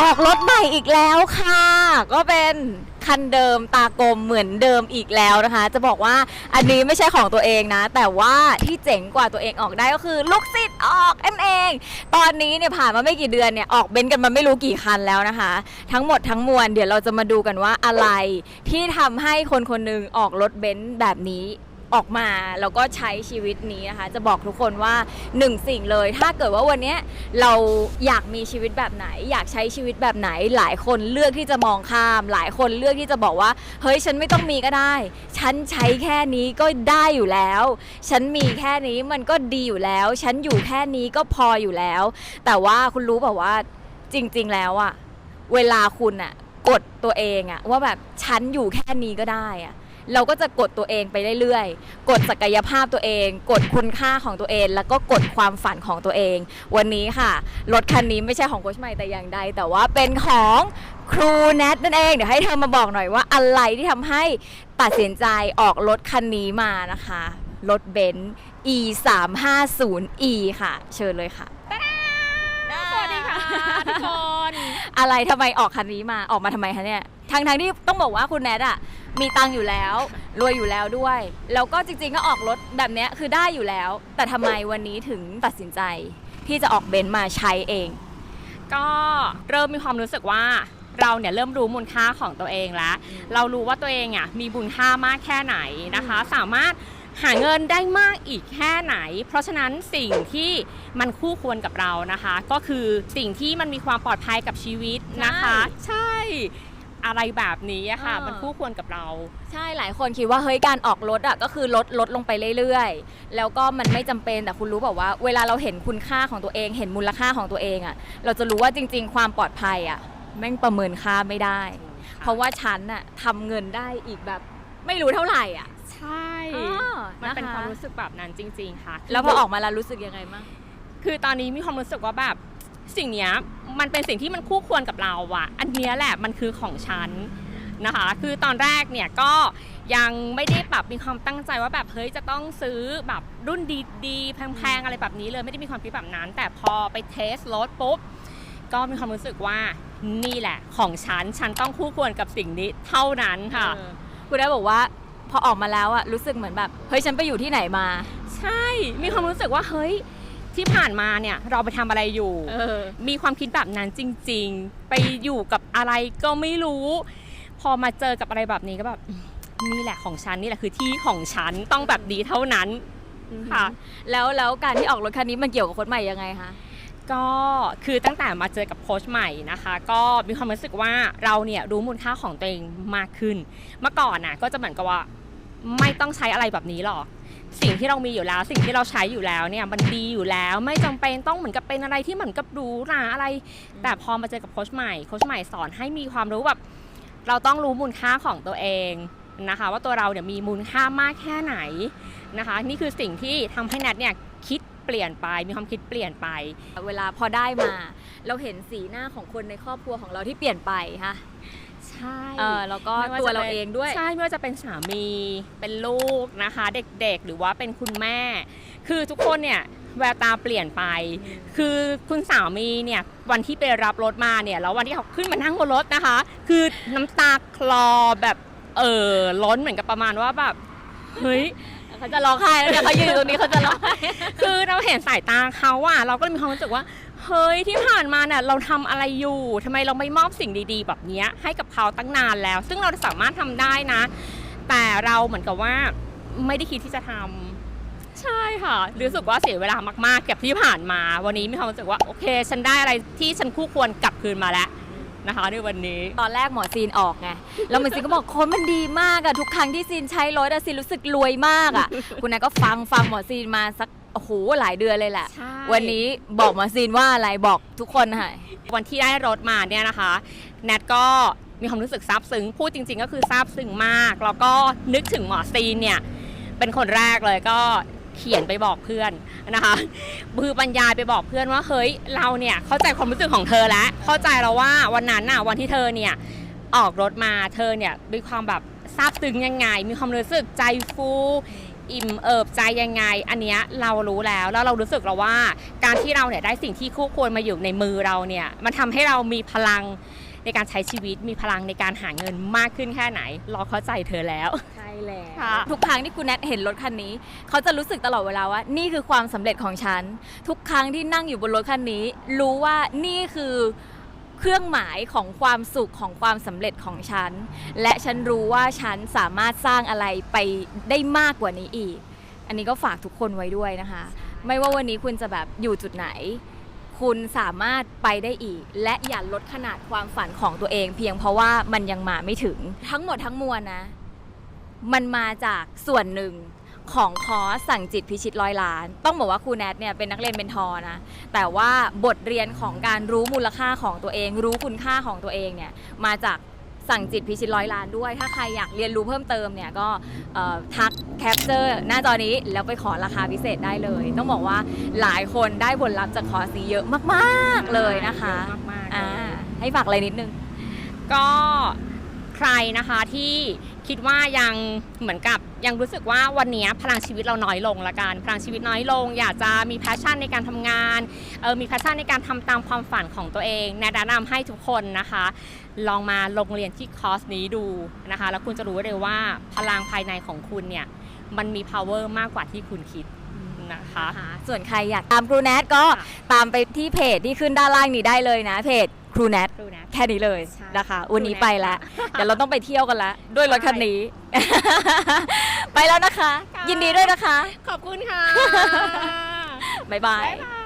ออกรถใหม่อีกแล้วค่ะ ก็เป็นคันเดิมตากลมเหมือนเดิมอีกแล้วนะคะ จะบอกว่าอันนี้ไม่ใช่ของตัวเองนะ แต่ว่าที่เจ๋งกว่าตัวเองออกได้ก็คือลูกศิษย์ออกเอ็มเอง ตอนนี้เนี่ยผ่านมาไม่กี่เดือนเนี่ยออกเบนซ์กันมาไม่รู้กี่คันแล้วนะคะ ทั้งหมดทั้งมวลเดี๋ยวเราจะมาดูกันว่าอะไรที่ทำให้คนคนหนึงออกรถเบนซ์แบบนี้ ออกมาแล้วก็ใช้ชีวิตนี้นะคะ จะบอกทุกคนว่าหนึ่งสิ่งเลย ถ้าเกิดว่าวันนี้เราอยากมีชีวิตแบบไหน อยากใช้ชีวิตแบบไหน หลายคนเลือกที่จะมองข้าม หลายคนเลือกที่จะบอกว่า เฮ้ยฉันไม่ต้องมีก็ได้ ฉันใช้แค่นี้ก็ได้อยู่แล้ว ฉันมีแค่นี้มันก็ดีอยู่แล้ว ฉันอยู่แค่นี้ก็พออยู่แล้ว แต่ว่าคุณรู้แบบว่าจริง ๆ แล้วอะเวลาคุณอะกดตัวเองอะว่าแบบฉันอยู่แค่นี้ก็ได้อะ เราก็จะกดตัวเองไปเรื่อยๆ กดศักยภาพตัวเอง กดคุณค่าของตัวเอง แล้วก็กดความฝันของตัวเอง วันนี้ค่ะรถคันนี้ไม่ใช่ของโคชใหม่แต่อย่างใด แต่ว่าเป็นของครูแนทนั่นเองเดี๋ยวให้เธอมาบอกหน่อยว่าอะไรที่ทำให้ตัดสินใจออกรถคันนี้มานะคะรถเบนซ์ e 3 5 0 e ค่ะ เชิญเลยค่ะ สวัสดีค่ะทุกคน อะไรทำไมออกคันนี้มาออกมาทำไมคะเนี่ยทางทางๆที่ต้องบอกว่าคุณแนทอะมีตังค์อยู่แล้ว รวยอยู่แล้วด้วย แล้วก็จริงๆก็ออกรถแบบเนี้ยคือได้อยู่แล้ว แต่ทำไมวันนี้ถึงตัดสินใจที่จะออกเบนซ์มาใช้เอง ก็เริ่มมีความรู้สึกว่าเราเนี่ยเริ่มรู้มูลค่าของตัวเองแล้ว เรารู้ว่าตัวเองอะมีบุญค่ามากแค่ไหนนะคะ สามารถ หาเงินได้มากอีกแค่ไหน เพราะฉะนั้นสิ่งที่มันคู่ควรกับเรานะคะ ก็คือสิ่งที่มันมีความปลอดภัยกับชีวิตนะคะ ใช่อะไรแบบนี้อะค่ะเออมันคู่ควรกับเรา ใช่หลายคนคิดว่าเฮ้ยการออกรถอะก็คือลดลดลงไปเรื่อยๆ แล้วก็มันไม่จำเป็นแต่คุณรู้แบบว่า เวลาเราเห็นคุณค่าของตัวเอง เห็นมูลค่าของตัวเองอะเราจะรู้ว่าจริง ๆ ความปลอดภัยอะแม่งประเมินค่าไม่ได้ เพราะว่าฉันอะทำเงินได้อีกแบบไม่รู้เท่าไหร่อะใช่อ๋อ มันเป็นนะคะความรู้สึกแบบนั้นจริง ๆ ค่ะ แล้วพอออกมาแล้วรู้สึกยังไงบ้างคือตอนนี้มีความรู้สึกว่าแบบสิ่งเนี้ยมันเป็นสิ่งที่มันคู่ควรกับเราอะอันเนี้ยแหละมันคือของฉันนะคะ คือตอนแรกเนี่ยก็ยังไม่ได้แบบมีความตั้งใจว่าแบบเฮ้ยจะต้องซื้อแบบรุ่นดีๆแพงๆอะไรแบบนี้เลยไม่ได้มีความคิดแบบนั้น แต่พอไปเทสรถปุ๊บก็มีความรู้สึกว่านี่แหละของฉันฉันต้องคู่ควรกับสิ่งนี้เท่านั้นค่ะเออคุณได้บอกว่า พอออกมาแล้วอะรู้สึกเหมือนแบบ เฮ้ยฉันไปอยู่ที่ไหนมา ใช่ มีความรู้สึกว่าเฮ้ยที่ผ่านมาเนี่ยเราไปทำอะไรอยู่ เออ มีความคิดแบบนั้นจริง ๆ ไปอยู่กับอะไรก็ไม่รู้ พอมาเจอกับอะไรแบบนี้ก็แบบอืมนี่แหละของฉันนี่แหละคือที่ของฉันต้องแบบดีเท่านั้น ค่ะ แล้วแล้วการที่ออกรถคันนี้มันเกี่ยวกับคนใหม่ยังไงคะ ก็คือตั้งแต่มาเจอกับโค้ชใหม่นะคะ ก็มีความรู้สึกว่าเราเนี่ยรู้มูลค่าของตัวเองมากขึ้น เมื่อก่อนน่ะก็จะเหมือนกับว่า ไม่ต้องใช้อะไรแบบนี้หรอก สิ่งที่เรามีอยู่แล้ว สิ่งที่เราใช้อยู่แล้วเนี่ยมันดีอยู่แล้ว ไม่จำเป็นต้องเหมือนกับเป็นอะไรที่เหมือนกับรูหราอะไร แต่พอมาเจอกับโค้ชใหม่โค้ชใหม่สอนให้มีความรู้แบบเราต้องรู้มูลค่าของตัวเองนะคะ ว่าตัวเราเนี่ยมีมูลค่ามากแค่ไหนนะคะ นี่คือสิ่งที่ทำให้แนทเนี่ยคิดเปลี่ยนไปมีความคิดเปลี่ยนไป เวลาพอได้มา เราเห็นสีหน้าของคนในครอบครัวของเราที่เปลี่ยนไปฮะ ใช่เออแล้วก็ไม่ตัวจะเราป็นเองด้วย ใช่ไม่ว่าจะเป็นสามีเป็นลูกนะคะ เด็กๆ หรือว่าเป็นคุณแม่ คือทุกคนเนี่ยแววตาเปลี่ยนไป คือคุณสามีเนี่ยวันที่ไปรับรถมาเนี่ยแล้ววันที่เขาขึ้นมานั่งบนรถนะคะ คือน้ำตาคลอแบบเออล้นเหมือนกับประมาณว่าแบบเฮ้ย เขาจะร้องไห้แล้วเนี่ยเขายืนอยู่ตรงนี้เขาจะร้องไห้ คือเราเห็นสายตาเขาอะเราก็เลยมีความรู้สึกว่า เฮ้ยที่ผ่านมาเนี่ยเราทำอะไรอยู่ทำไมเราไม่มอบสิ่งดีๆ แบบเนี้ยให้กับเขาตั้งนานแล้ว ซึ่งเราสามารถทำได้นะ แต่เราเหมือนกับว่าไม่ได้คิดที่จะทำใช่ค่ะ รู้สึกว่าเสียเวลามากๆกับที่ผ่านมา วันนี้มีความรู้สึกว่าโอเค ฉันได้อะไรที่ฉันคู่ควรกลับคืนมาแล้วนะคะในวันนี้ ตอนแรกหมอซีนออกไง แล้วหมอซีนก็บอกคนมันดีมากอะทุกครั้งที่ซีนใช้รถอะซีนรู้สึกรวยมากอะ คุณนายก็ฟังฟังหมอซีนมาสัก โอ้โหหลายเดือนเลยแหละ ใช่ วันนี้บอกหมอซีนว่าอะไรบอกทุกคนค่ะ วันที่ได้รถมาเนี่ยนะคะแนทก็มีความรู้สึกซาบซึ้งพูดจริง ๆ ก็คือซาบซึ้งมาก แล้วก็นึกถึงหมอซีนเนี่ย เป็นคนแรกเลยก็เขียนไปบอกเพื่อนนะคะคือบรรยายไปบอกเพื่อนว่าเฮ้ยเราเนี่ยเข้าใจความรู้สึกของเธอแล้ว เข้าใจแล้วว่าวันนั้นน่ะวันที่เธอเนี่ยออกรถมาเธอเนี่ยมีความแบบซาบซึ้งยังไง มีความรู้สึกใจฟู อิ่มเอิบใจยังไง อันเนี้ยเรารู้แล้วแล้วเรารู้สึกแล้วว่า การที่เราเนี่ยได้สิ่งที่คู่ควรมาอยู่ในมือเราเนี่ยมันทำให้เรามีพลังในการใช้ชีวิตมีพลังในการหาเงินมากขึ้นแค่ไหน เราเข้าใจเธอแล้ว ใช่แล้วค่ะทุกครั้งที่คุณแนทเห็นรถคันนี้ เขาจะรู้สึกตลอดเวลาว่า นี่คือความสำเร็จของฉัน ทุกครั้งที่นั่งอยู่บนรถคันนี้ รู้ว่านี่คือ เครื่องหมายของความสุขของความสำเร็จของฉัน และฉันรู้ว่าฉันสามารถสร้างอะไรไปได้มากกว่านี้อีก อันนี้ก็ฝากทุกคนไว้ด้วยนะคะ ไม่ว่าวันนี้คุณจะแบบอยู่จุดไหน คุณสามารถไปได้อีก และอย่าลดขนาดความฝันของตัวเอง เพียงเพราะว่ามันยังมาไม่ถึงทั้งหมดทั้งมวลนะ มันมาจากส่วนหนึ่ง ของคอร์สสั่งจิตพิชิตร้อยล้าน ต้องบอกว่าครูแนทเนี่ยเป็นนักเรียนเป็นทอนะ แต่ว่าบทเรียนของการรู้มูลค่าของตัวเอง รู้คุณค่าของตัวเองเนี่ยมาจากสั่งจิตพิชิตร้อยล้านด้วย ถ้าใครอยากเรียนรู้เพิ่มเติมเนี่ยก็เอ่อทักแคปเจอร์หน้าจอนี้แล้วไปขอราคาพิเศษได้เลย ต้องบอกว่าหลายคนได้ผลลัพธ์จากคอร์สนี้เยอะมาก ๆเลยนะคะเยอมากๆอ่าเลยให้ฝากอะไรนิดนึง ก็ ใครนะคะที่คิดว่ายังเหมือนกับยังรู้สึกว่าวันนี้พลังชีวิตเราน้อยลงละกันพลังชีวิตน้อยลง อยากจะมีแพชชั่นในการทำงานเออมีแพชชั่นในการทำตามความฝันของตัวเองแนะนำให้ทุกคนนะคะ ลองมาลงเรียนที่คอร์สนี้ดูนะคะ แล้วคุณจะรู้เลยว่าพลังภายในของคุณเนี่ยมันมี power มากกว่าที่คุณคิดนะคะ ส่วนใครอยากตามครูแนทก็ค่ะตามไปที่เพจที่ขึ้นด้านล่างนี้ได้เลยนะเพจ ครูแนทครูนะแค่นี้เลยใช่นะคะ วันนี้ครูแนท ไปแล้วเดี๋ยวเราต้องไปเที่ยวกันแล้วด้วยรถคันนี้ ไปแล้วนะคะ ค่ะ ยินดีด้วยนะคะ ขอบคุณค่ะ บ๊ายบาย บ๊ายบาย